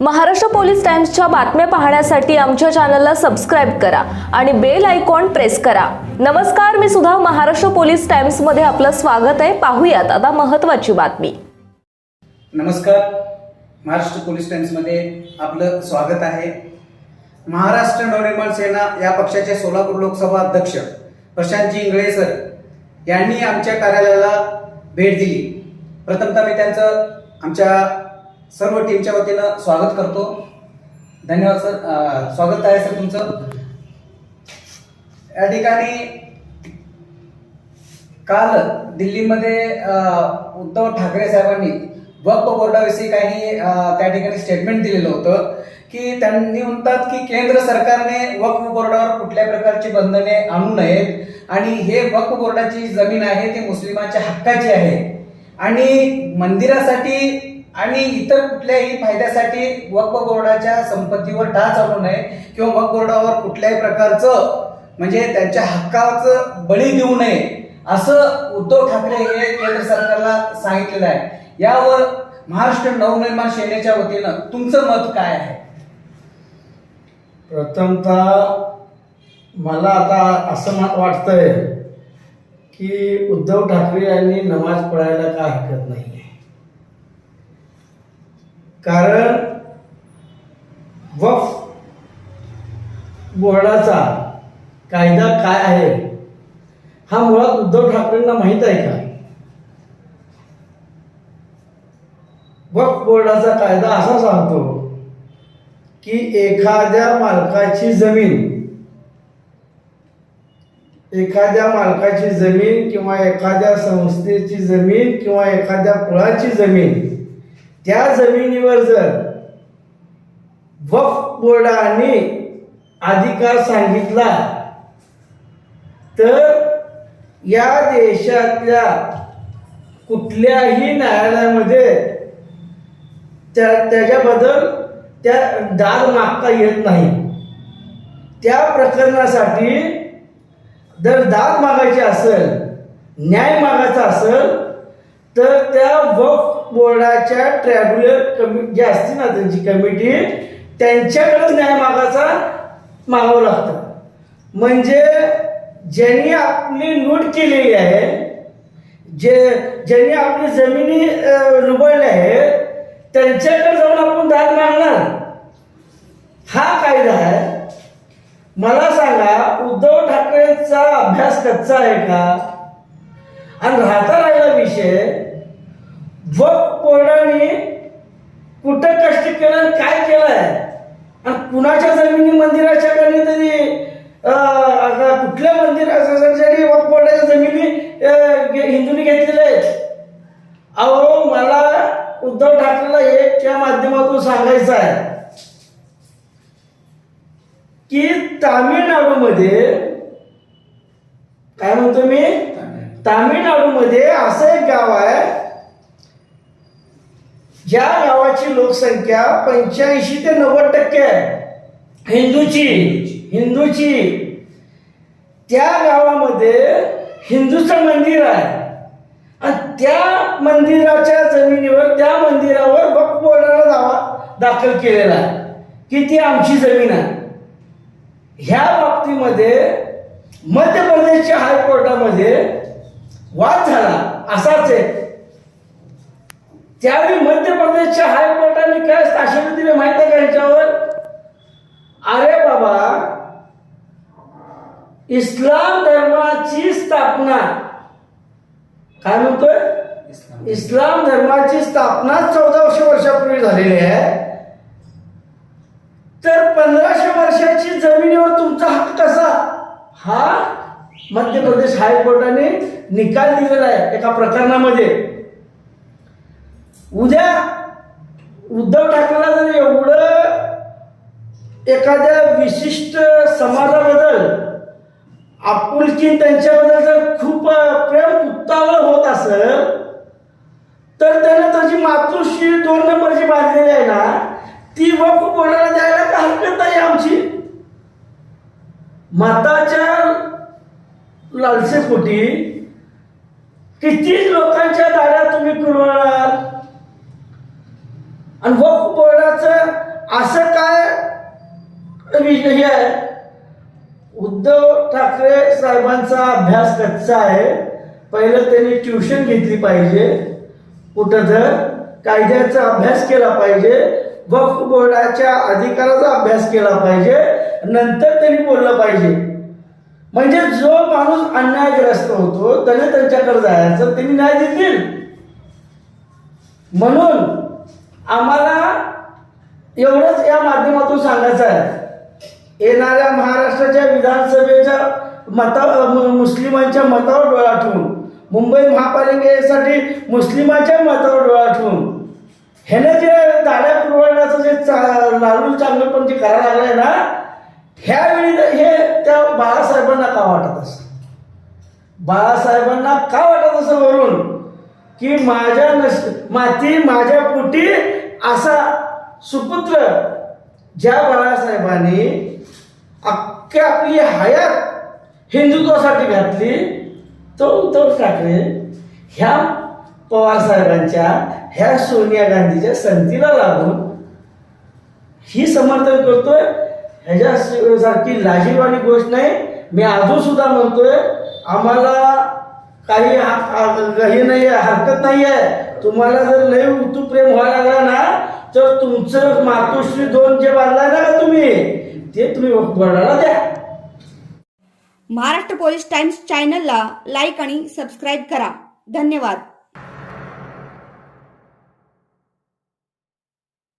Maharashtra police टाइम्सच्या बातम्या पाहण्यासाठी आमच्या चॅनलला सबस्क्राईब करा आणि बेल आयकॉन प्रेस करा. नमस्कार मी सुद्धा महाराष्ट्र पोलीस टाइम्समध्ये आपलं स्वागत आहे. पाहूयात आता महत्वाची बातमी. नमस्कार महाराष्ट्र पोलीस टाइम्समध्ये आपलं स्वागत आहे. महाराष्ट्र नवनिर्माण सेना या पक्षाचे सोलापूर लोकसभा अध्यक्ष प्रशांतजी इंगळे सर यांनी आमच्या कार्यालयाला भेट दिली. प्रथमतः मी त्यांचं आमच्या सर्व टीमच्या वतीनं स्वागत करतो. धन्यवाद सर. स्वागत आहे सर तुमचं. या ठिकाणी काल दिल्लीमध्ये उद्धव ठाकरे साहेबांनी वक्फ बोर्डाविषयी काही त्या ठिकाणी स्टेटमेंट दिलेलं होतं की त्यांनी म्हणतात की केंद्र सरकारने वक्फ बोर्डावर कुठल्या प्रकारची बंधने आणू नयेत आणि हे वक्फ बोर्डाची जमीन आहे ती मुस्लिमांच्या हक्काची आहे. आणि मंदिरासाठी आणि इतर कुठल्याही फायद्यासाठी वक्फ बोर्डाच्या संपत्तीवर टाच आणू नये किंवा वक्फ बोर्डावर कुठल्याही प्रकारचं म्हणजे त्यांच्या हक्काचं बळी देऊ नये असं उद्धव ठाकरे हे केंद्र सरकारला सांगितलेलं आहे. यावर महाराष्ट्र नवनिर्माण सेनेच्या वतीनं तुमचं मत काय आहे? प्रथमतः मला आता असं वाटतंय की उद्धव ठाकरे यांनी नमाज पढायला काय हरकत नाही. कारण वफ बोर्डाचा कायदा काय आहे? हा मुळात उद्धव ठाकरेंना माहीत आहे का? वक्फ बोर्डाचा कायदा असा सांगतो की एखाद्या मालकाची जमीन एखाद्या मालकाची जमीन किंवा एखाद्या संस्थेची जमीन किंवा एखाद्या कुळाची जमीन त्या जमिनीवर जर वफ बोर्डाने अधिकार सांगितला तर या देशातल्या कुठल्याही न्यायालयामध्ये त्या त्याच्याबद्दल त्या दाद मागता येत नाही. त्या प्रकरणासाठी जर दाद मागायची असेल न्याय मागायचा असेल तर त्या वफ बोर्डाच्या ट्रॅब्युलर कमि जे असते ना त्यांची कमिटी त्यांच्याकडे न्याय मागाचा मागावं लागतं. म्हणजे ज्यांनी आपली लूट केलेली आहे जे ज्यांनी आपली जमिनी अ, लुबडल्या आहेत त्यांच्याकडे जाऊन आपण दाद मागणार. हा कायदा आहे. मला सांगा उद्धव ठाकरेंचा अभ्यास कच्चा आहे का? आणि राहता राहिला विषय वक्फ बोर्डाने कुठं कष्ट केलं आणि काय केलंय. आणि कुणाच्या जमिनी मंदिराच्या कधी तरी कुठल्या मंदिरासाठी वक्फ बोर्डाच्या जमिनी हिंदूंनी घेतलेल्या आहेत. अहो मला उद्धव ठाकरेला एकच्या माध्यमातून सांगायचं आहे की तामिळनाडूमध्ये काय म्हणतो मी? तामिळनाडूमध्ये असं एक गाव आहे ज्या गावाची लोकसंख्या पंच्याऐंशी ते नव्वद टक्के आहे. हिंदूची हिंदूची. त्या गावामध्ये हिंदूचं मंदिर आहे. आणि त्या मंदिराच्या जमिनीवर त्या मंदिरावर वक्फ बोर्डाला दावा दाखल केलेला आहे. की ती आमची जमीन आहे? ह्या बाबतीमध्ये मध्य प्रदेशच्या हायकोर्टामध्ये वाद झाला. असाच आहे त्यावेळी मध्य प्रदेशच्या हायकोर्टाने काय शासन दिले माहिती आहे का यांच्यावर अरे बाबा इस्लाम धर्माची स्थापना. काय म्हणतोय? इस्लाम धर्माची स्थापना चौदाशे वर्षापूर्वी झालेली आहे. तर पंधराशे वर्षाची जमिनीवर तुमचा हक्क कसा? हा? मध्य प्रदेश हायकोर्टाने निकाल दिलेला आहे एका प्रकरणामध्ये. उद्या उद्धव ठाकरेला जर एवढं एखाद्या विशिष्ट समाजाबद्दल आपुलकी त्यांच्याबद्दल जर खूप प्रेम उत्तावळ होत असेल तर त्यानं त्याची मातृश्री दोन नंबरची बांधलेली आहे ना ती वक्फ कोणाला द्यायला का हरकत नाही आमची. माताच्या लालसेपोटी किती लोकांच्या दाड्या तुम्ही कुरवणार? आणि वक्फ बोर्डाचं असं विषय हे आहे. उद्धव ठाकरे साहेबांचा अभ्यास कच्चा आहे. पहिलं त्यांनी ट्युशन घेतली पाहिजे. कुठं तर कायद्याचा अभ्यास केला पाहिजे. वक्फ बोर्डाच्या अधिकाराचा अभ्यास केला पाहिजे. नंतर त्यांनी बोललं पाहिजे. म्हणजे जो माणूस अन्यायग्रस्त होतो त्याने त्यांच्याकडे जायचं त्यांनी न्याय देतील. म्हणून आम्हाला एवढंच या माध्यमातून सांगायचं आहे. येणाऱ्या महाराष्ट्राच्या विधानसभेच्या मता मुस्लिमांच्या मतावर डोळा ठेवून मुंबई महापालिकेसाठी मुस्लिमांच्या मतावर डोळा ठेवून ह्याने जे दाड्या पुरवण्याचं जे चा लालू चांगलं पण जे करायला लागलंय ना ह्यावेळी हे त्या बाळासाहेबांना का वाटत असं? बाळासाहेबांना का वाटत असं वरून? की माझ्या नस माती माझ्या पोटी असा सुपुत्र ज्या बाळासाहेबांनी अख्खी आपली हयात हिंदुत्वासाठी घातली तो उद्धव ठाकरे ह्या पवार साहेबांच्या ह्या सोनिया गांधीच्या संतीला लागून ही समर्थन करतोय. ह्याच्या सारखी गोष्ट नाही. मी अजून सुद्धा म्हणतोय आम्हाला काही हे नाही आहे हरकत नाही आहे. तुम्हाला जर लय ऋतू प्रेम व्हायला लागला ना तर तुमचं मातोश्री दोन जे बांधलाय ना तुम्ही ते तुम्ही वडाला द्या. महाराष्ट्र पोलीस टाइम्स चॅनलला लाईक आणि सबस्क्राईब करा. धन्यवाद.